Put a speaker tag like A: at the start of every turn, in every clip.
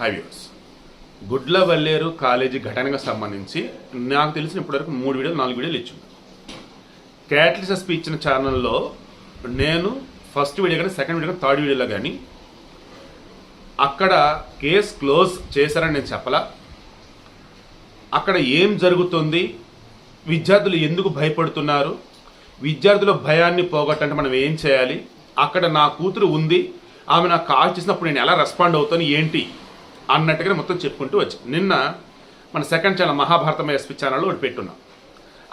A: High views గుడ్ల Valleru college ఘటనకు సంబంధించి నాకు తెలిసిన ఇప్పటివరకు మూడు వీడియోలు నాలుగు వీడియోలు ఇచ్చింది. క్యాటలిస్ స్పీచ్ ఇచ్చిన ఛానల్లో నేను ఫస్ట్ వీడియో కానీ సెకండ్ వీడియో కానీ థర్డ్ వీడియోలో కానీ అక్కడ కేస్ క్లోజ్ చేశారని నేను చెప్పలా. అక్కడ ఏం జరుగుతుంది? విద్యార్థులు ఎందుకు భయపడుతున్నారు? విద్యార్థుల భయాన్ని పోగొట్టంటే మనం ఏం చేయాలి? అక్కడ నా కూతురు ఉంది. ఆమె నాకు కాల్ చేసినప్పుడు నేను ఎలా రెస్పాండ్ అవుతాను? ఏంటి? అన్నట్టుగా మొత్తం చెప్పుకుంటూ వచ్చి. నిన్న మన సెకండ్ ఛానల్ మహాభారతం ఎస్పీ ఛానల్లో ఒకటి పెట్టున్నాం.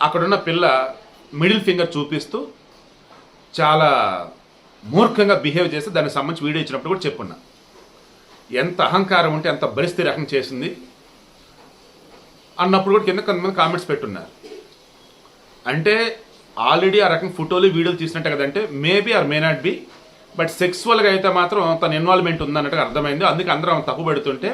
A: అక్కడున్న పిల్ల మిడిల్ ఫింగర్ చూపిస్తూ చాలా మూర్ఖంగా బిహేవ్ చేసి దానికి సంబంధించి వీడియో ఇచ్చినప్పుడు కూడా చెప్పున్నా. ఎంత అహంకారం ఉంటే అంత పరిస్థితి రకం చేసింది. అన్నప్పుడు కూడా కింద కొంతమంది కామెంట్స్ పెట్టున్నారు. అంటే ఆల్రెడీ ఆ రకం ఫోటోలు వీడియోలు తీసినట్టే కదంటే maybe or may not be but సెక్సువల్గా అయితే మాత్రం తన ఇన్వాల్వ్మెంట్ ఉందన్నట్టుగా అర్థమైంది. అందుకే అందరం ఆమె తప్పు పెడుతుంటే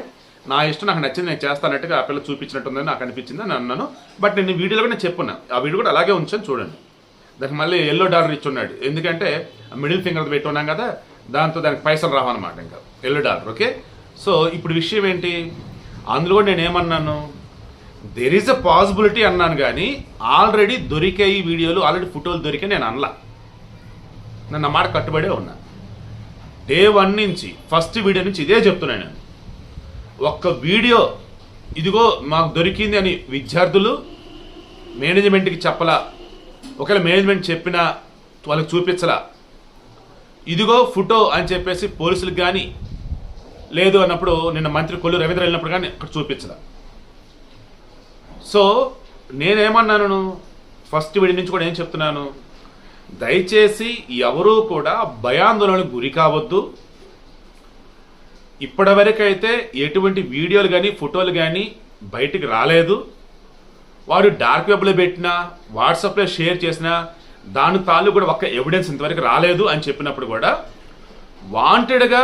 A: నా ఇష్టం నాకు నచ్చింది నేను చేస్తానట్టుగా ఆ పిల్ల చూపించినట్టుందని నాకు అనిపించింది అని అన్నాను. బట్ నేను వీడియోలో కూడా నేను చెప్పున్నాను ఆ వీడియో కూడా అలాగే ఉంచాను చూడండి. దానికి మళ్ళీ ఎల్లో డాలర్ ఇచ్చున్నాడు ఎందుకంటే మిడిల్ ఫింగర్ పెట్టున్నాం కదా దాంతో దానికి పైసలు రావన్నమాట ఇంకా. ఎల్లో డాలర్ ఓకే సో ఇప్పుడు విషయం ఏంటి? అందులో కూడా నేను ఏమన్నాను? దెర్ ఈజ్ అ పాసిబిలిటీ అన్నాను కానీ ఆల్రెడీ దొరికాయి వీడియోలు ఆల్రెడీ ఫోటోలు దొరికాయి నేను అనలా. నన్ను మాట కట్టుబడే ఉన్నా. డే వన్ నుంచి ఫస్ట్ వీడియో నుంచి ఇదే చెప్తున్నాను నేను. ఒక్క వీడియో ఇదిగో మాకు దొరికింది అని విద్యార్థులు మేనేజ్మెంట్కి చెప్పలా ఒకవేళ మేనేజ్మెంట్ చెప్పినా వాళ్ళకి చూపించలా. ఇదిగో ఫోటో అని చెప్పేసి పోలీసులకు కానీ లేదు అన్నప్పుడు నిన్న మంత్రి కొల్లు రవీంద్ర వెళ్ళినప్పుడు కానీ అక్కడ చూపించలా. సో నేనేమన్నాను ఫస్ట్ వీడి నుంచి కూడా ఏం చెప్తున్నాను? దయచేసి ఎవరూ కూడా భయాందోళనకు గురి కావద్దు. ఇప్పటివరకైతే ఎటువంటి వీడియోలు కానీ ఫోటోలు కానీ బయటికి రాలేదు. వాడు డార్క్ వెబ్లో పెట్టినా వాట్సాప్లో షేర్ చేసినా దాని తాలూ కూడా ఒక్క ఎవిడెన్స్ ఇంతవరకు రాలేదు అని చెప్పినప్పుడు కూడా వాంటెడ్గా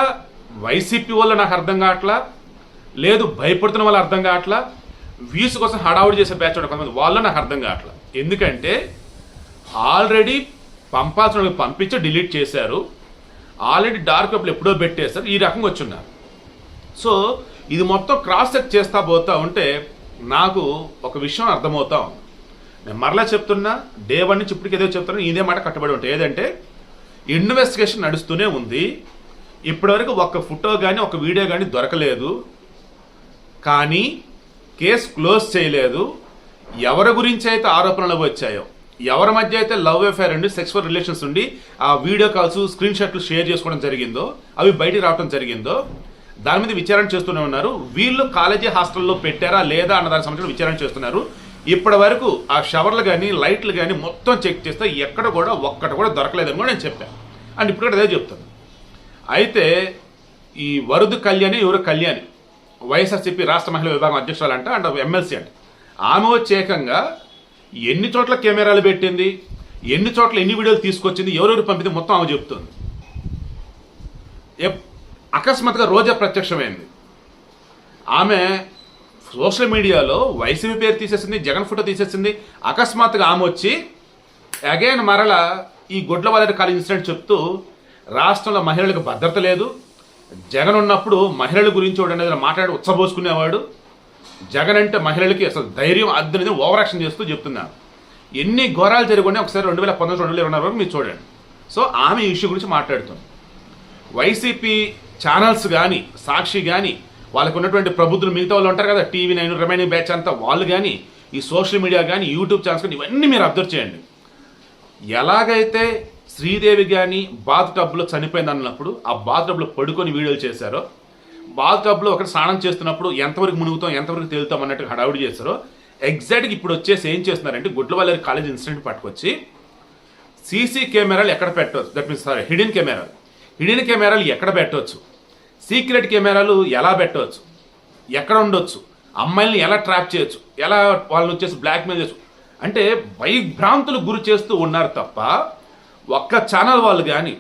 A: వైసీపీ వల్ల నాకు అర్థం కావట్లా లేదు భయపడుతున్న వాళ్ళు అర్థం కావట్లా వ్యూస్ కోసం హడావుడి చేసే బ్యాచ్ కొంతమంది వాళ్ళు నాకు అర్థం కావట్లా. ఎందుకంటే ఆల్రెడీ పంపాల్సిన వాళ్ళకి పంపించి డిలీట్ చేశారు. ఆల్రెడీ డార్క్ వెబ్లు ఎప్పుడో పెట్టేశారు. ఈ రకంగా వచ్చున్నారు. సో ఇది మొత్తం క్రాస్ చెక్ చేస్తా పోతా ఉంటే నాకు ఒక విషయం అర్థమవుతా ఉంది. నేను మరలా చెప్తున్నా డే వన్ నుంచి ఇప్పటికి ఏదో చెప్తున్నా ఇదే మాట కట్టుబడి ఉంటాయి. ఏదంటే ఇన్వెస్టిగేషన్ నడుస్తూనే ఉంది. ఇప్పటివరకు ఒక ఫోటో కానీ ఒక వీడియో కానీ దొరకలేదు. కానీ కేసు క్లోజ్ చేయలేదు. ఎవరి గురించి అయితే ఆరోపణలు వచ్చాయో ఎవరి మధ్య అయితే లవ్ అఫేర్ అండి సెక్సువల్ రిలేషన్స్ ఉండి ఆ వీడియో కాల్స్ స్క్రీన్ షాట్లు షేర్ చేసుకోవడం జరిగిందో అవి బయటికి రావడం జరిగిందో దాని మీద విచారణ చేస్తూనే ఉన్నారు. వీళ్ళు కాలేజీ హాస్టల్లో పెట్టారా లేదా అన్న దానికి సంబంధించిన విచారణ చేస్తున్నారు. ఇప్పటి వరకు ఆ షవర్లు కానీ లైట్లు కానీ మొత్తం చెక్ చేస్తే ఎక్కడ కూడా ఒక్కటి కూడా దొరకలేదని కూడా నేను చెప్పాను అండ్ ఇప్పుడు అదే చెప్తాను. అయితే ఈ వరుదు కళ్యాణి ఎవరు కళ్యాణి? వైఎస్ఆర్సీపీ రాష్ట్ర మహిళా విభాగం అధ్యక్షురాలు అంట అండ్ ఎమ్మెల్సీ అంట. ఆమె వచ్చి ఏకంగా ఎన్ని చోట్ల కెమెరాలు పెట్టింది ఎన్ని చోట్ల ఎన్ని వీడియోలు తీసుకొచ్చింది ఎవరెవరు పంపింది మొత్తం ఆమె చెప్తుంది. అకస్మాత్తుగా రోజా ప్రత్యక్షమైంది. ఆమె సోషల్ మీడియాలో వైసీపీ పేరు తీసేసింది జగన్ ఫోటో తీసేసింది అకస్మాత్తుగా ఆమె వచ్చి అగైన్ మరల ఈ గొడ్ల వాదటి కాలేజ్ ఇన్సిడెంట్ చెప్తూ రాష్ట్రంలో మహిళలకు భద్రత లేదు జగన్ ఉన్నప్పుడు మహిళల గురించి వాడు అనేది మాట్లాడి ఉత్సబోసుకునేవాడు జగన్ అంటే మహిళలకి అసలు ధైర్యం అద్దనేది ఓవర్ యాక్షన్ చేస్తూ చెప్తున్నాను ఎన్ని ఘోరాలు జరగకుండా ఒకసారి రెండు వేల పంతొమ్మిది రెండు వేల ఇరవై నాలుగు వరకు మీరు చూడండి. సో ఆమె ఈ ఇష్యూ గురించి మాట్లాడుతుంది. వైసీపీ ఛానల్స్ కానీ సాక్షి కానీ వాళ్ళకు ఉన్నటువంటి ప్రభుత్వం మిగతా వాళ్ళు ఉంటారు కదా టీవీ నైన్ రిమైనింగ్ బ్యాచ్ అంతా వాళ్ళు కానీ ఈ సోషల్ మీడియా కానీ యూట్యూబ్ ఛానల్స్ కానీ ఇవన్నీ మీరు అబ్జర్వ్ చేయండి. ఎలాగైతే శ్రీదేవి కానీ బాత్ టబ్లో చనిపోయింది అన్నప్పుడు ఆ బాత్ టబ్లో పడుకొని వీడియోలు చేశారో బాత్ టబ్లో ఒకటి స్నానం చేస్తున్నప్పుడు ఎంతవరకు మునుగుతాం ఎంతవరకు తేలుతాం అన్నట్టు హడావుడి చేస్తారో ఎగ్జాక్ట్గా ఇప్పుడు వచ్చేసి ఏం చేస్తున్నారంటే గుడ్లవల్లేరు కాలేజ్ ఇన్సిడెంట్ పట్టుకొచ్చి సీసీ కెమెరాలు ఎక్కడ పెట్టవచ్చు దట్ మీన్స్ సారీ హిడెన్ కెమెరాలు. హిడెన్ కెమెరాలు ఎక్కడ పెట్టవచ్చు సీక్రెట్ కెమెరాలు ఎలా పెట్టవచ్చు ఎక్కడ ఉండొచ్చు? అమ్మాయిల్ని ఎలా ట్రాప్ చేయొచ్చు? ఎలా వాళ్ళని వచ్చేసి బ్లాక్మెయిల్ చేయొచ్చు? అంటే భయభ్రాంతులు గురి చేస్తూ ఉన్నారు తప్ప ఒక్క ఛానల్ వాళ్ళు కానీ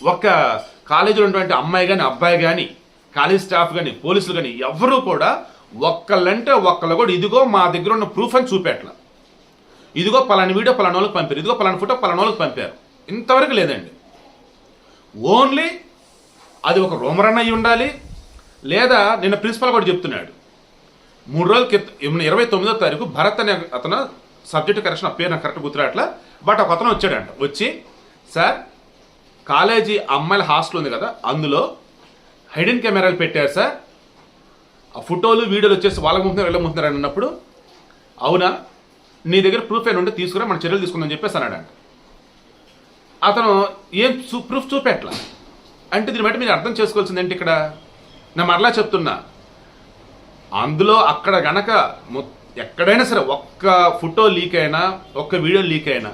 A: ఒక్క కాలేజీలో ఉన్నటువంటి అమ్మాయి కానీ అబ్బాయి కానీ కాలేజ్ స్టాఫ్ కానీ పోలీసులు కానీ ఎవరు కూడా ఒక్కళ్ళంటే ఒక్కళ్ళు కూడా ఇదిగో మా దగ్గర ఉన్న ప్రూఫ్ అని చూపెట్ల ఇదిగో పలాని వీడియో పలానా వాళ్ళకి పంపారు ఇదిగో పలానా ఫోటో పలానా వాళ్ళకి పంపారు. ఇంతవరకు లేదండి. ఓన్లీ అది ఒక రోమరన్ అయి ఉండాలి లేదా నిన్న ప్రిన్సిపల్ కూడా చెప్తున్నాడు. మూడు రోజుల క్రితం ఇరవై తొమ్మిదో తారీఖు భరత్ అనే అతను సబ్జెక్ట్ కరెక్షన్ ఆ పేరు నాకు కరెక్ట్ గుర్తురాట్లా బట్ ఒక అతను వచ్చాడంట వచ్చి సార్ కాలేజీ అమ్మాయిల హాస్టల్ ఉంది కదా అందులో హైడెన్ కెమెరాలు పెట్టారు సార్ ఆ ఫోటోలు వీడియోలు వచ్చేసి వాళ్ళకి ముందున్నారు వీళ్ళకి ముందున్నారు అని అన్నప్పుడు అవునా? నీ దగ్గర ప్రూఫ్ ఏమైనా ఉంటే తీసుకురా మన చర్యలు తీసుకుందని చెప్పేసి అన్నాడంట. అతను ఏం ప్రూఫ్ చూపెట్ల అంటే దీన్ని బట్టి మీరు అర్థం చేసుకోవాల్సింది ఏంటి ఇక్కడ? నేను మరలా చెప్తున్నా. అందులో అక్కడ గనక ఎక్కడైనా సరే ఒక్క ఫోటో లీక్ అయినా ఒక్క వీడియో లీక్ అయినా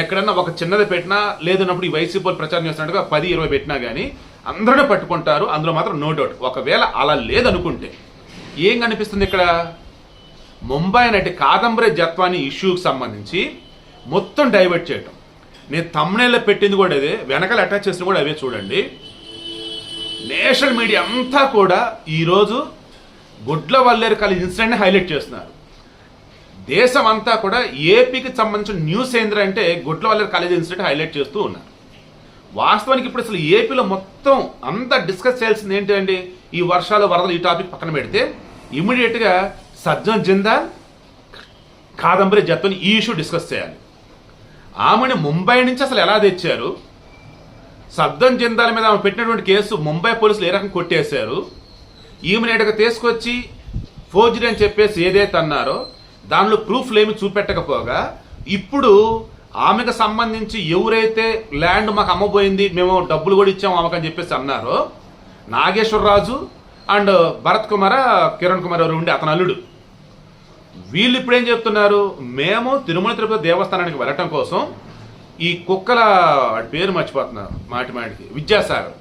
A: ఎక్కడైనా ఒక చిన్నది పెట్టినా లేదన్నప్పుడు ఈ వైసీపీ ప్రచారం చేస్తున్నట్టుగా పది ఇరవై పెట్టినా కానీ అందరూ పట్టుకుంటారు అందులో మాత్రం నో డౌట్ ఒకవేళ అలా లేదనుకుంటే. ఏం కనిపిస్తుంది ఇక్కడ? ముంబై నటి కాదంబరి జత్వాని ఇష్యూకి సంబంధించి మొత్తం డైవర్ట్ చేయటం. నేను తమ్నేళ్ళ పెట్టింది కూడా అదే వెనకాల అటాచ్ చేసింది కూడా అవే చూడండి. నేషనల్ మీడియా అంతా కూడా ఈరోజు గుడ్ల వల్లేరు కాలేజ్ ఇన్సిడెంట్ని హైలైట్ చేస్తున్నారు. దేశం అంతా కూడా ఏపీకి సంబంధించిన న్యూస్ ఏంటంటే గుడ్ల వల్లేరు కాలేజ్ ఇన్సిడెంట్ హైలైట్ చేస్తూ ఉన్నారు. వాస్తవానికి ఇప్పుడు అసలు ఏపీలో మొత్తం అంతా డిస్కస్ చేయాల్సింది ఏంటండి? ఈ వర్షాలు వరదలు ఈ టాపిక్ పక్కన పెడితే ఇమీడియట్గా సజ్జన్ జిందాల్ కాదంబరి జత్వని ఈ ఇష్యూ డిస్కస్ చేయాలి. ఆమెను ముంబై నుంచి అసలు ఎలా తెచ్చారు? సద్దం జిందాల మీద ఆమె పెట్టినటువంటి కేసు ముంబై పోలీసులు ఏ రకం కొట్టేశారు? ఈమెను ఇక్కడికి తీసుకొచ్చి ఫోర్జరీ అని చెప్పేసి ఏదైతే అన్నారో దానిలో ప్రూఫ్లు ఏమి చూపెట్టకపోగా ఇప్పుడు ఆమెకు సంబంధించి ఎవరైతే ల్యాండ్ మాకు అమ్మబోయింది మేము డబ్బులు కూడా ఇచ్చాము ఆమెకు అని చెప్పేసి అన్నారో. నాగేశ్వరరాజు అండ్ భరత్ కుమార్ కిరణ్ కుమార్ ఎవరు ఉండే అతను అల్లుడు. వీళ్ళు ఇప్పుడు ఏం చెప్తున్నారు? మేము తిరుమల తిరుపతి దేవస్థానానికి వెళ్ళటం కోసం ఈ కుక్కల పేరు మర్చిపోతున్నారు మాటి మాటికి. విద్యాసాగర్.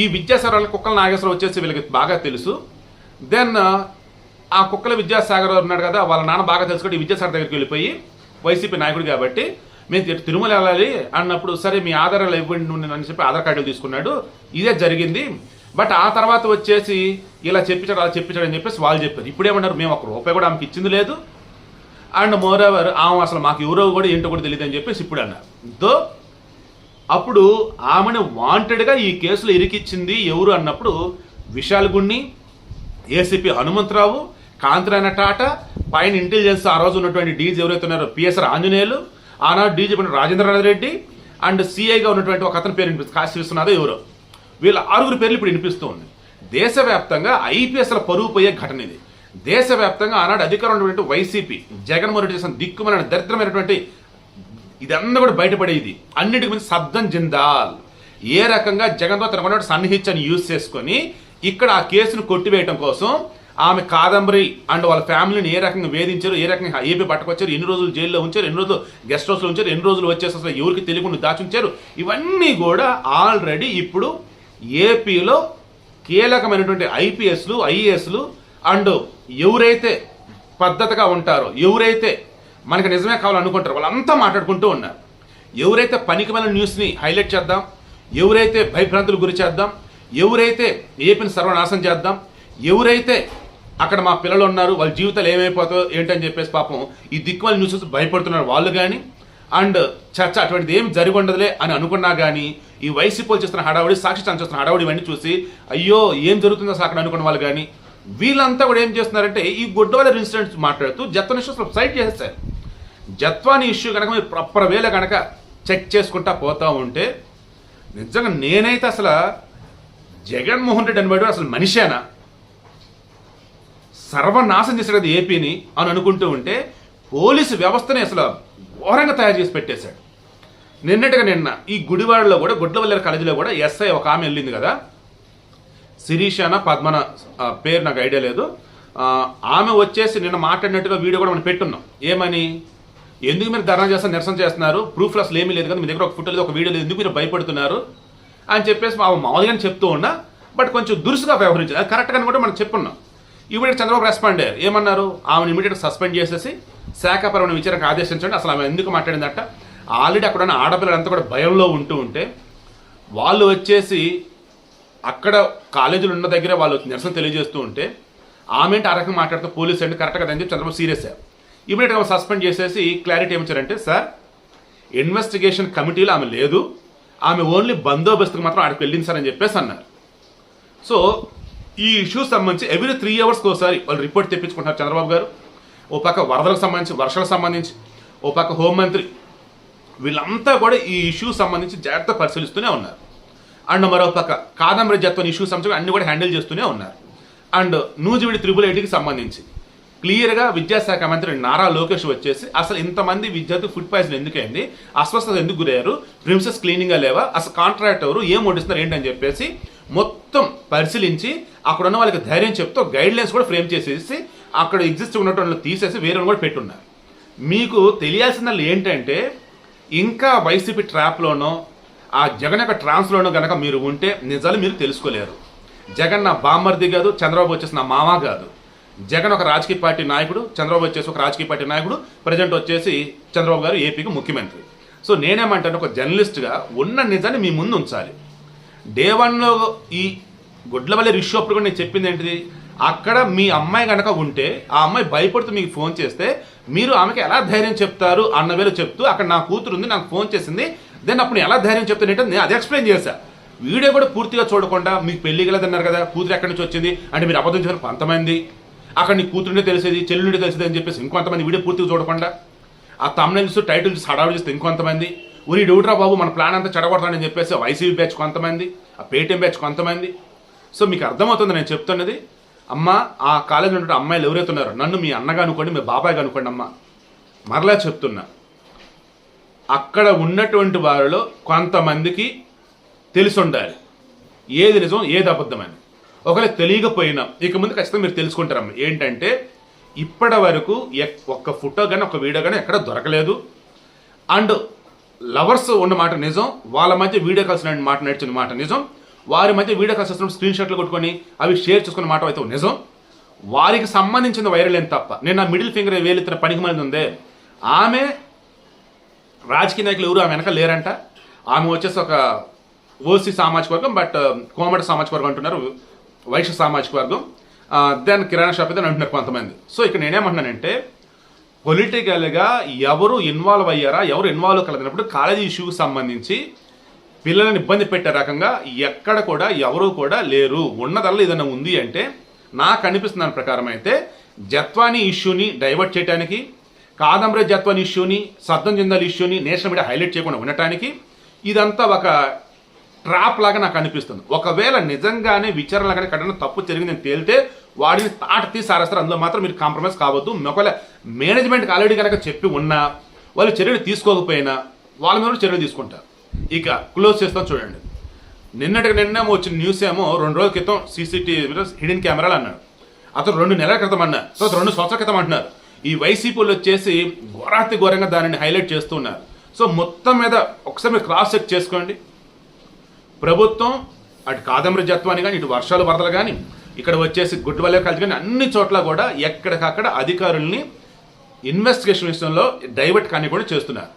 A: ఈ విద్యాసాగర్ వాళ్ళ కుక్కల నాగేశ్వరం వచ్చేసి వీళ్ళకి బాగా తెలుసు. దెన్ ఆ కుక్కల విద్యాసాగర్ ఉన్నాడు కదా వాళ్ళ నాన్న బాగా తెలుసుకుంటే ఈ విద్యాసాగర్ దగ్గరికి వెళ్ళిపోయి వైసీపీ నాయకుడు కాబట్టి మేము తిరుమల వెళ్ళాలి అన్నప్పుడు సరే మీ ఆధారాలు ఇవ్వండి నువ్వు అని చెప్పి ఆధార్ కార్డులు తీసుకున్నాడు. ఇదే జరిగింది. బట్ ఆ తర్వాత వచ్చేసి ఇలా చెప్పించాడు అలా చెప్పించాడు అని చెప్పేసి వాళ్ళు చెప్పారు. ఇప్పుడు ఏమన్నారు మేము ఒక రూపాయి కూడా ఆమెకి ఇచ్చింది లేదు. అండ్ మోర్ ఎవర్ ఆమె అసలు మాకు ఎవరో కూడా ఏంటో కూడా తెలియదు అని చెప్పేసి ఇప్పుడు అన్నారు. దో అప్పుడు ఆమెను వాంటెడ్గా ఈ కేసులో ఇరికిచ్చింది ఎవరు అన్నప్పుడు విశాల్ గుణ్ణి ఏసీపీ హనుమంతరావు కాంతిరాయన టాటా పైన ఇంటెలిజెన్స్ ఆ రోజు ఉన్నటువంటి డీజీ ఎవరైతే ఉన్నారో పిఎస్ఆర్ ఆంజనేయులు ఆనాడు డీజీ రాజేంద్రనాథ్ రెడ్డి అండ్ సిఐగా ఉన్నటువంటి ఒక అతని పేరు వినిపిస్తుంది కాశీ విశ్వనాథ్ ఎవరో. వీళ్ళ ఆరుగురు పేర్లు ఇప్పుడు వినిపిస్తూ ఉంది. దేశవ్యాప్తంగా ఐపీఎస్ల పరువు పోయే ఘటన ఇది. దేశవ్యాప్తంగా ఆనాడు అధికారం ఉన్నటువంటి వైసీపీ జగన్మోహన్ రెడ్డి చేసిన దిక్కుమైన దరిద్రమైనటువంటి ఇదంతా కూడా బయటపడేది. అన్నిటికి మించి శబ్దం జిందాల్. ఏ రకంగా జగన్తో తనకున్న సన్నిహిత్యాన్ని యూజ్ చేసుకొని ఇక్కడ ఆ కేసును కొట్టివేయటం కోసం ఆమె కాదంబరి అండ్ వాళ్ళ ఫ్యామిలీని ఏ రకంగా వేధించారు ఏ రకంగా ఏపీ పట్టుకొచ్చారు ఎన్ని రోజులు జైల్లో ఉంచారు ఎన్ని రోజులు గెస్ట్ హౌస్లో ఉంచారు ఎన్ని రోజులు వచ్చేసి అసలు ఎవరికి తెలియకుండా దాచుంచారు ఇవన్నీ కూడా ఆల్రెడీ ఇప్పుడు ఏపీలో కీలకమైనటువంటి ఐపీఎస్లు ఐఏఎస్లు అండ్ ఎవరైతే పద్ధతిగా ఉంటారో ఎవరైతే మనకి నిజమే కావాలనుకుంటారో వాళ్ళంతా మాట్లాడుకుంటూ ఉన్నారు. ఎవరైతే పనికిమైన న్యూస్ని హైలైట్ చేద్దాం ఎవరైతే భయభ్రాంతులు గురి చేద్దాం ఎవరైతే ఏపీని సర్వనాశనం చేద్దాం ఎవరైతే అక్కడ మా పిల్లలు ఉన్నారు వాళ్ళ జీవితాలు ఏమైపోతాయో ఏంటని చెప్పేసి పాపం ఈ దిక్కుమాల న్యూస్ భయపడుతున్నారు వాళ్ళు కానీ అండ్ చర్చ అటువంటిది ఏం జరిగి ఉండదులే అని అనుకున్నా కానీ ఈ వైసీపీలు చేస్తున్న హడావుడి సాక్షి ఛానల్ చేస్తున్న హడావుడి ఇవన్నీ చూసి అయ్యో ఏం జరుగుతుందో సార్ అక్కడ అనుకున్న వాళ్ళు కానీ వీళ్ళంతా కూడా ఏం చేస్తున్నారంటే ఈ గుడ్డవాళ్ళ ఇన్సిడెంట్స్ మాట్లాడుతూ జత్వాన్ ఇష్యూస్ సైడ్ చేసేస్తారు జత్వాని ఇష్యూ కనుక మీరు ప్రాపర్ వేలో కనుక చెక్ చేసుకుంటా పోతా ఉంటే నిజంగా నేనైతే అసలు జగన్మోహన్ రెడ్డి అనబడి అసలు మనిషేనా? సర్వనాశం చేశాడు కదా ఏపీని అని అనుకుంటూ ఉంటే పోలీసు వ్యవస్థని అసలు ఘోరంగా తయారు చేసి పెట్టేశాడు. నిన్నటిగా నిన్న ఈ గుడివాడలో కూడా గుడ్లవల్లేరు కాలేజీలో కూడా ఎస్ఐ ఒక ఆమె వెళ్ళింది కదా. శిరీషాన పద్మన ఆ, పేరు నాకు ఐడియా లేదు. ఆమె వచ్చేసి నిన్న మాట్లాడినట్టుగా వీడియో కూడా మనం పెట్టున్నాం. ఏమని? ఎందుకు మీరు ధర్నా చేస్తారు నిరసన చేస్తున్నారు? ప్రూఫ్ అసలు ఏమీ లేదు కదా మీ దగ్గర ఒక ఫోటో లేదు ఒక వీడియో లేదు ఎందుకు మీరు భయపడుతున్నారు? అని చెప్పేసి మా మామూలుగానే చెప్తూ ఉన్నా బట్ కొంచెం దురుసుగా వ్యవహరించారు. అది కరెక్ట్గా కూడా మనం చెప్పున్నాం. ఇమీడియట్ చంద్రబాబు రెస్పాండ్ అయ్యారు. ఏమన్నారు? ఆమెను ఇమీడియట్ సస్పెండ్ చేసేసి శాఖపరమైన విచారణకు ఆదేశించండి. అసలు ఆమె ఎందుకు మాట్లాడిందట? ఆల్రెడీ అక్కడ ఉన్న ఆడపిల్లలంతా కూడా భయంలో ఉంటూ ఉంటే వాళ్ళు వచ్చేసి అక్కడ కాలేజీలు ఉన్న దగ్గర వాళ్ళు నిరసన తెలియజేస్తూ ఉంటే ఆమె ఏంటి ఆ రకంగా మాట్లాడుతూ పోలీస్ అంటే కరెక్ట్గా అని చెప్పి చంద్రబాబు సీరియస్ అయ్యారు. ఇమీడియట్గా సస్పెండ్ చేసేసి క్లారిటీ ఏమిచ్చారంటే సార్ ఇన్వెస్టిగేషన్ కమిటీలో ఆమె లేదు. ఆమె ఓన్లీ బందోబస్తుకు మాత్రం ఆడికి వెళ్ళింది సార్ అని చెప్పేసి అన్నారు. సో ఈ ఇష్యూస్ సంబంధించి ఎవ్రీ త్రీ అవర్స్కి ఒకసారి వాళ్ళు రిపోర్ట్ తెప్పించుకుంటున్నారు చంద్రబాబు గారు. ఓ పక్క వరదలకు సంబంధించి వర్షాలకు సంబంధించి ఓ పక్క హోంమంత్రి వీళ్ళంతా కూడా ఈ ఇష్యూ సంబంధించి జాగ్రత్త పరిశీలిస్తూనే ఉన్నారు. అండ్ మరో పక్క కాదంబరి జత్వం ఇష్యూ సంబంధించి అన్ని కూడా హ్యాండిల్ చేస్తూనే ఉన్నారు. అండ్ నూజివిడి త్రిబుల్ ఐటీకి సంబంధించి క్లియర్గా విద్యాశాఖ మంత్రి నారా లోకేష్ వచ్చేసి అసలు ఇంతమంది విద్యార్థులు ఫుడ్ పాయిజన్ ఎందుకైంది? అస్వస్థత ఎందుకు గురయ్యారు? ప్రిన్సెస్ క్లీనింగ్గా లేవా? అసలు కాంట్రాక్ట్ ఎవరు? ఏం వడ్డిస్తున్నారు ఏంటని చెప్పేసి మొత్తం పరిశీలించి అక్కడ ఉన్న వాళ్ళకి ధైర్యం చెప్తూ గైడ్లైన్స్ కూడా ఫ్రేమ్ చేసేసి అక్కడ ఎగ్జిస్ట్ ఉన్నటువంటి తీసేసి వేరే కూడా పెట్టున్నారు. మీకు తెలియాల్సింది ఏంటంటే ఇంకా వైసీపీ ట్రాప్లోనో ఆ జగన్ యొక్క ట్రాన్స్లోనో కనుక మీరు ఉంటే నిజాలు మీరు తెలుసుకోలేరు. జగన్ నా బామ్మర్ది కాదు చంద్రబాబు వచ్చేసి నా మామ కాదు. జగన్ ఒక రాజకీయ పార్టీ నాయకుడు చంద్రబాబు వచ్చేసి ఒక రాజకీయ పార్టీ నాయకుడు ప్రజెంట్ వచ్చేసి చంద్రబాబు గారు ఏపీకి ముఖ్యమంత్రి. సో నేనేమంటాను ఒక జర్నలిస్ట్గా ఉన్న నిజాన్ని మీ ముందు ఉంచాలి. డే వన్లో ఈ గుడ్లవల్లి రిష్ కూడా నేను చెప్పింది ఏంటిది? అక్కడ మీ అమ్మాయి కనుక ఉంటే ఆ అమ్మాయి భయపడుతూ మీకు ఫోన్ చేస్తే మీరు ఆమెకి ఎలా ధైర్యం చెప్తారు అన్న వేలు చెప్తూ అక్కడ నా కూతురు ఉంది నాకు ఫోన్ చేసింది దెన్ అప్పుడు ఎలా ధైర్యం చెప్తాను ఏంటంటే నేను అది ఎక్స్ప్లెయిన్ చేశా. వీడియో కూడా పూర్తిగా చూడకుండా మీకు పెళ్ళి గలదన్నారు కదా కూతురు ఎక్కడి నుంచి వచ్చింది అంటే మీరు అబద్ధం చెప్పిన కొంతమంది అక్కడ నీ కూతురుండే తెలిసేది చెల్లుండే తెలిసేది అని చెప్పేసి ఇంకొంతమంది వీడియో పూర్తిగా చూడకుండా ఆ తమిళన్స్ టైటిల్స్ హడావుడి చేస్తే ఇంకొంతమంది ఉరి డౌట్రా బాబు మన ప్లాన్ అంతా చెడగొడతానని చెప్పేసి వైసీపీ బ్యాచ్ కొంతమంది ఆ పేటీఎం బ్యాచ్ కొంతమంది సో మీకు అర్థమవుతుంది నేను చెప్తున్నది? అమ్మ ఆ కాలేజీలో ఉన్న అమ్మాయిలు ఎవరైతే ఉన్నారో నన్ను మీ అన్నగా అనుకోండి మీ బాబాయ్గా అనుకోండి అమ్మ. మరలా చెప్తున్నా అక్కడ ఉన్నటువంటి వారిలో కొంతమందికి తెలిసి ఉండాలి. ఏది నిజం ఏది అబద్ధమని ఒకవేళ తెలియకపోయినా ఇక ముందు ఖచ్చితంగా మీరు తెలుసుకుంటారమ్మ ఏంటంటే ఇప్పటి వరకు ఒక్క ఫోటో కానీ ఒక వీడియో కానీ ఎక్కడ దొరకలేదు. అండ్ లవర్స్ ఉన్న మాట నిజం వాళ్ళ మధ్య వీడియో కాల్స్ మాట నడిచిన మాట నిజం. వారి మధ్య వీడియో కాల్స్ వస్తున్నప్పుడు స్క్రీన్ షాట్లు కొట్టుకొని అవి షేర్ చేసుకున్న మాట అయితే నిజం? వారికి సంబంధించిన వైరల్ ఏం తప్ప? నేను ఆ మిడిల్ ఫింగర్ వేలెత్తిన పనికి మంది ఉందే. ఆమె రాజకీయ నాయకులు ఎవరు? ఆమె వెనక లేరంట. ఆమె వచ్చేసి ఒక ఓసీ సామాజిక వర్గం బట్ కోమట సామాజిక వర్గం అంటున్నారు వైశ్య సామాజిక వర్గం. దెన్ కిరాణా షాప్ అయితే అంటున్నారు కొంతమంది. సో ఇక్కడ నేనేమంటున్నానంటే పొలిటికల్గా ఎవరు ఇన్వాల్వ్ అయ్యారా ఎవరు ఇన్వాల్వ్ కలదినప్పుడు కాలేజీ ఇష్యూకి సంబంధించి పిల్లలను ఇబ్బంది పెట్టే రకంగా ఎక్కడ కూడా ఎవరు కూడా లేరు. ఉన్నదల్లా ఏదైనా ఉంది అంటే నాకు అనిపిస్తున్న దాని ప్రకారం అయితే జత్వాని ఇష్యూని డైవర్ట్ చేయడానికి కాదంబరి జత్వాని ఇష్యూని సద్దం జిందాల్ ఇష్యూని నేషనల్ మీడియా హైలైట్ చేయకుండా ఉండటానికి ఇదంతా ఒక ట్రాప్ లాగా నాకు అనిపిస్తుంది. ఒకవేళ నిజంగానే విచారణ కానీ కఠిన తప్పు జరిగిందని తేలితే వాడిని తాట తీసి అందులో మాత్రం మీరు కాంప్రమైజ్ కావద్దు. ఒకవేళ మేనేజ్మెంట్కి ఆల్రెడీ కనుక చెప్పి ఉన్నా వాళ్ళు చర్యలు తీసుకోకపోయినా వాళ్ళ మీద చర్యలు తీసుకుంటారు. ఇక క్లోజ్ చేస్తాం చూడండి. నిన్నటికి నిన్న వచ్చిన న్యూస్ ఏమో రెండు రోజుల క్రితం సీసీటీవీ హిడెన్ కెమెరాలు అన్నాడు అతను రెండు నెలల క్రితం అన్నారు. తర్వాత రెండు సంవత్సరాల క్రితం అంటున్నారు. ఈ వైసీపీలు వచ్చేసి ఘోరాతి ఘోరంగా దానిని హైలైట్ చేస్తున్నారు సో మొత్తం మీద ఒకసారి మీరు క్రాస్ చెక్ చేసుకోండి. ప్రభుత్వం అటు కాదంబరి జత్వాన్ని కానీ ఇటు వర్షాలు వరదలు కానీ ఇక్కడ వచ్చేసి గుడ్వల్లే కాల్చి కానీ అన్ని చోట్ల కూడా ఎక్కడికక్కడ అధికారుల్ని ఇన్వెస్టిగేషన్ విషయంలో డైవర్ట్ కానీ కూడా చేస్తున్నారు.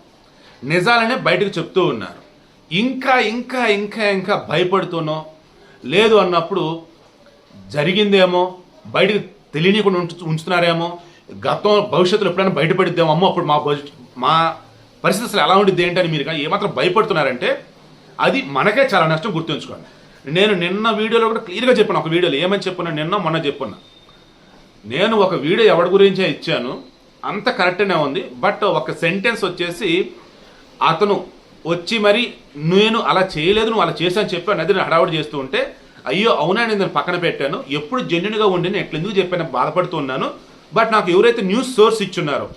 A: నిజాలనే బయటకు చెప్తూ ఉన్నారు. ఇంకా ఇంకా ఇంకా ఇంకా భయపడుతూనో లేదు అన్నప్పుడు జరిగిందేమో బయటకు తెలియనికుండా ఉంచు ఉంచుతున్నారేమో గతం భవిష్యత్తులో ఎప్పుడైనా బయటపడిద్దామో అమ్మో అప్పుడు మా మా పరిస్థితి అసలు ఎలా ఉండిద్ది ఏంటని మీరు కానీ ఏమాత్రం భయపడుతున్నారంటే అది మనకే చాలా నష్టం గుర్తుంచుకోండి. నేను నిన్న వీడియోలో కూడా క్లియర్గా చెప్పాను ఒక వీడియోలో ఏమని చెప్పున్నా నిన్న మొన్న చెప్పున్నా నేను ఒక వీడియో ఎవరి గురించే ఇచ్చాను అంత కరెక్ట్నే ఉంది బట్ ఒక సెంటెన్స్ వచ్చేసి అతను వచ్చి మరి నేను అలా చేయలేదు నువ్వు అలా చేశాను చెప్పాను అది నేను హడావుడి చేస్తూ ఉంటే అయ్యో అవునా నేను దాన్ని పక్కన పెట్టాను. ఎప్పుడు జెన్యున్గా ఉండి నేను ఎట్లా ఎందుకు చెప్పాను బాధపడుతున్నాను బట్ నాకు ఎవరైతే న్యూస్ సోర్స్ ఇచ్చున్నారో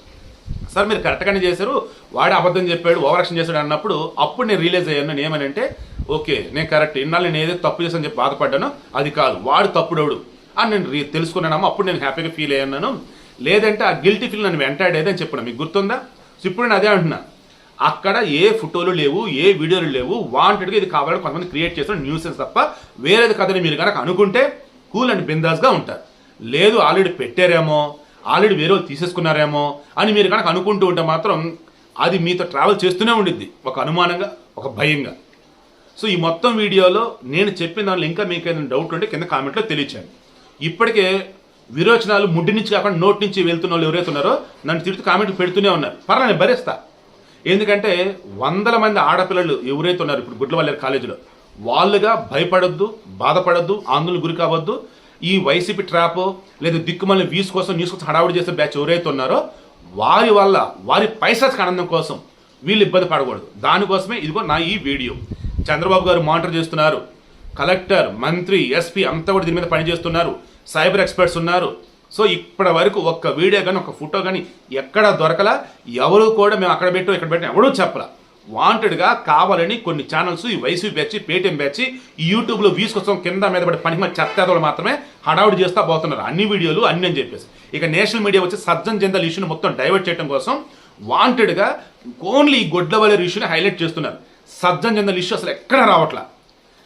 A: సార్ మీరు కరెక్ట్గానే చేశారు వాడు అబద్ధం చెప్పాడు ఓవరాక్షన్ చేశాడు అన్నప్పుడు అప్పుడు నేను రియలైజ్ అయ్యాను. నేను ఏమనంటే ఓకే నేను కరెక్ట్ ఇన్నాళ్ళు నేను ఏదైతే తప్పు చేశాను చెప్పి బాధపడ్డానో అది కాదు వాడు తప్పుడోడు అని నేను రీ- తెలుసుకున్నాను అప్పుడు నేను హ్యాపీగా ఫీల్ అయ్యాను. లేదంటే ఆ గిల్టీ ఫీల్ నన్ను వెంటాడేదని అని చెప్పిన. మీకు గుర్తుందా? సో ఇప్పుడు నేను అదే అంటున్నా. అక్కడ ఏ ఫోటోలు లేవు ఏ వీడియోలు లేవు. వాంటెడ్గా ఇది కావాలని కొంతమంది క్రియేట్ చేసిన న్యూసెన్స్ తప్ప వేరేది కథని మీరు కనుక అనుకుంటే కూల్ అండ్ బిందాస్గా ఉంటారు. లేదు ఆల్రెడీ పెట్టారేమో ఆల్రెడీ వేరే వాళ్ళు తీసేసుకున్నారేమో అని మీరు కనుక అనుకుంటూ ఉంటే మాత్రం అది మీతో ట్రావెల్ చేస్తూనే ఉండిద్ది. ఒక అనుమానంగా ఒక భయంగా. సో ఈ మొత్తం వీడియోలో నేను చెప్పిన దానిలో ఇంకా మీకు ఏదైనా డౌట్ ఉంటే కింద కామెంట్లో తెలియచాను ఇప్పటికే విరోచనాలు ముడ్డి నుంచి కాకుండా నోటి నుంచి వెళ్తున్న వాళ్ళు ఎవరైతే ఉన్నారో నన్ను తిడుతూ కామెంట్లు పెడుతూనే ఉన్నారు. పర్లేదు నేను భరిస్తా. ఎందుకంటే వందల మంది ఆడపిల్లలు ఎవరైతే ఉన్నారు ఇప్పుడు గుడ్లవల్లేరు కాలేజీలో. వాళ్ళుగా భయపడొద్దు బాధపడొద్దు ఆందోళన గురి కావద్దు. ఈ వైసీపీ ట్రాప్ లేదా దిక్కుమల్ని వ్యూస్ కోసం న్యూస్ కోసం హడావుడి చేసే బ్యాచ్ ఎవరైతే ఉన్నారో వారి వల్ల వారి పైసాచిక ఆనందం కోసం వీళ్ళు ఇబ్బంది పడకూడదు. దానికోసమే ఇదిగో నా ఈ వీడియో. చంద్రబాబు గారు మానిటర్ చేస్తున్నారు. కలెక్టర్ మంత్రి ఎస్పీ అంతా కూడా దీని మీద పనిచేస్తున్నారు. సైబర్ ఎక్స్పర్ట్స్ ఉన్నారు. సో ఇప్పటి వరకు ఒక్క వీడియో కానీ ఒక ఫోటో కానీ ఎక్కడ దొరకలా. ఎవరు కూడా మేము అక్కడ పెట్టాం ఇక్కడ పెట్టాం ఎవడూ చెప్పలా. వాంటెడ్గా కావాలని కొన్ని ఛానల్స్ ఈ వైసీపీ బ్యాచ్ పేటీఎం బ్యాచ్ ఈ యూట్యూబ్లో వ్యూస్ కోసం కింద మీద పడి పని మీద మాత్రమే హడావుడి చేస్తా పోతున్నారు. అన్ని వీడియోలు అన్ని అని చెప్పేసి. ఇక నేషనల్ మీడియా వచ్చి సర్జన్ జందల్ ఇష్యూని మొత్తం డైవర్ట్ చేయడం కోసం వాంటెడ్గా ఓన్లీ ఈ గొడ్లవల్లి ఇష్యూని హైలైట్ చేస్తున్నారు. సజ్జన్ జందల్ ఇష్యూ అసలు ఎక్కడ రావట్లా.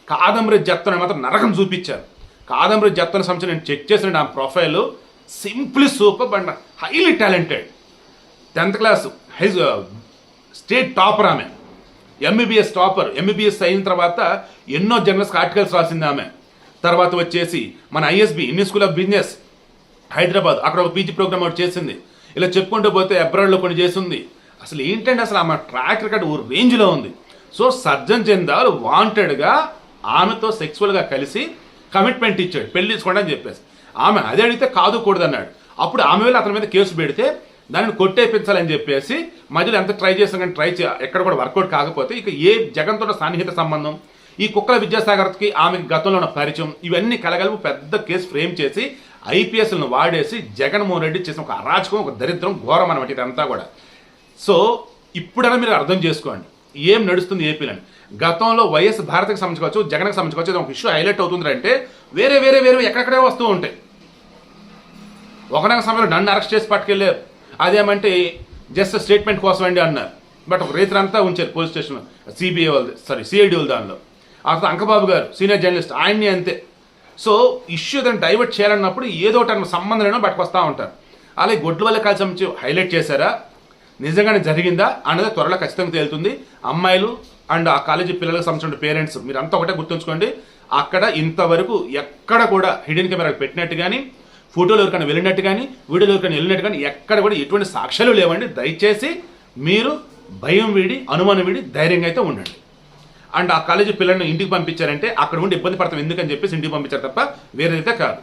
A: కాదంబరి జత్తను మాత్రం నరకం చూపించారు. కాదంబరి జత్తన సంబంధించి నేను చెక్ చేసిన నా profile simply super and highly talented tenth class high state topper ఆమె. ఎంబీబీఎస్ టాపర్ ఎంబీబీఎస్ అయిన తర్వాత ఎన్నో జర్నల్స్ ఆర్టికల్స్ రాసింది ఆమె. తర్వాత వచ్చేసి మన ISB Indian School of Business Hyderabad. అక్కడ ఒక పీజీ ప్రోగ్రామ్ ఒకటి చేసింది. ఇలా చెప్పుకుంటూ పోతే అబ్రాడ్లో కొన్ని చేసింది. అసలు ఏంటంటే అసలు ఆమె ట్రాక్ రికార్డ్ ఓ రేంజ్లో ఉంది. సో సర్జన్ జందాల్ వాంటెడ్గా ఆమెతో సెక్సువల్గా కలిసి కమిట్మెంట్ ఇచ్చాడు. పెళ్ళి తీసుకోండి అని చెప్పేసి. ఆమె అదే అడిగితే కాదు కూడదన్నాడు. అప్పుడు ఆమె వెళ్ళి అతని మీద కేసు పెడితే దానిని కొట్టేపించాలని చెప్పేసి మధ్యలో ఎంత ట్రై చేసాం కానీ ట్రై చే ఎక్కడ కూడా వర్కౌట్ కాకపోతే ఇక ఏ జగన్తో సన్నిహిత సంబంధం? ఈ కుక్కల విద్యాసాగర్కి ఆమె గతంలో ఉన్న పరిచయం ఇవన్నీ కలగలుపు పెద్ద కేసు ఫ్రేమ్ చేసి ఐపీఎస్లను వాడేసి జగన్మోహన్ రెడ్డి చేసిన ఒక అరాచకం ఒక దరిద్రం ఘోరం అనమాట ఇదంతా కూడా. సో ఇప్పుడైనా మీరు అర్థం చేసుకోండి. ఏం నడుస్తుంది ఏపీలని గతంలో వైఎస్ భారత్కి సంబంధించుకోవచ్చు జగన్కి సంబంధించుకోవచ్చు ఒక ఇష్యూ హైలైట్ అవుతుంది అంటే వేరే వేరే వేరే ఎక్కడెక్కడే వస్తూ ఉంటాయి. ఒకనొక సమయంలో నన్ను అరెస్ట్ చేసి పట్టుకెళ్ళారు. అదేమంటే జస్ట్ స్టేట్మెంట్ కోసం అండి అన్నారు. బట్ ఒక రైతులంతా ఉంచారు పోలీస్ స్టేషన్ సిబిఐ వాళ్ళది సారీ సిఐడి వాళ్ళ దానిలో. ఆ తర్వాత అంకబాబు గారు సీనియర్ జర్నలిస్ట్ ఆయన్ని అంతే. సో ఇష్యూ దాన్ని డైవర్ట్ చేయాలన్నప్పుడు ఏదో ఒకటి సంబంధం లేనో బయటకు ఉంటారు. అలాగే గొడ్ల వల్ల కలిసి హైలైట్ చేశారా? నిజంగానే జరిగిందా? అనేది త్వరలో ఖచ్చితంగా తేలుతుంది. అమ్మాయిలు అండ్ ఆ కాలేజీ పిల్లలకు సంబంధించిన పేరెంట్స్ మీరు అంతా ఒకటే గుర్తుంచుకోండి. అక్కడ ఇంతవరకు ఎక్కడ కూడా హిడెన్ కెమెరా పెట్టినట్టు కానీ ఫోటోలు ఎవరికైనా వెళ్ళినట్టు కానీ వీడియోలు ఎవరికైనా వెళ్ళినట్టు కానీ ఎక్కడ కూడా ఎటువంటి సాక్ష్యాలు లేవండి. దయచేసి మీరు భయం వీడి అనుమానం వీడి ధైర్యంగా అయితే ఉండండి. అండ్ ఆ కాలేజీ పిల్లల్ని ఇంటికి పంపించారంటే అక్కడ ఉండి ఇబ్బంది పడతాం ఎందుకని చెప్పేసి ఇంటికి పంపించారు తప్ప వేరేదైతే కాదు.